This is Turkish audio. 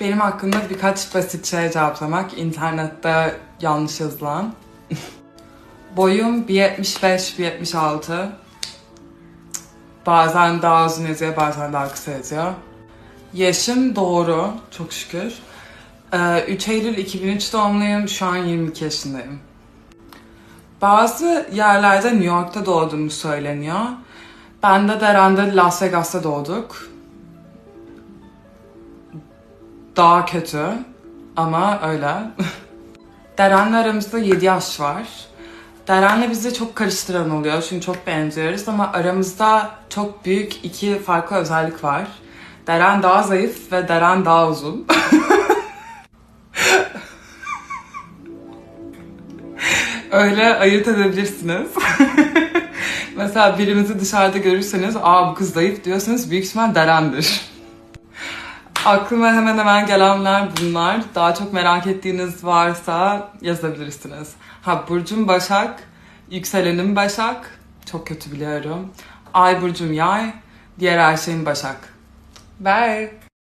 Benim hakkında birkaç basit şey cevaplamak. internette yanlış yazılan. Boyum 1.75-1.76. Bazen daha uzun yazıyor, bazen daha kısa yazıyor. Yaşım doğru, çok şükür. Ee, 3 Eylül 2003 doğumluyum, şu an 22 yaşındayım. Bazı yerlerde New York'ta doğduğumu söyleniyor. Ben de Deren'de Las Vegas'ta doğduk. Daha kötü ama öyle. Deren'le aramızda 7 yaş var. Deren'le bizi çok karıştıran oluyor çünkü çok benziyoruz ama aramızda çok büyük iki farklı özellik var. Deren daha zayıf ve Deren daha uzun. Öyle ayırt edebilirsiniz. Mesela birimizi dışarıda görürseniz aa bu kız zayıf diyorsanız büyük ihtimal Deren'dir. Aklıma hemen hemen gelenler bunlar. Daha çok merak ettiğiniz varsa yazabilirsiniz. Ha Burcum Başak, yükselenim Başak. Çok kötü biliyorum. Ay Burcum Yay, diğer her şeyim Başak. Bye.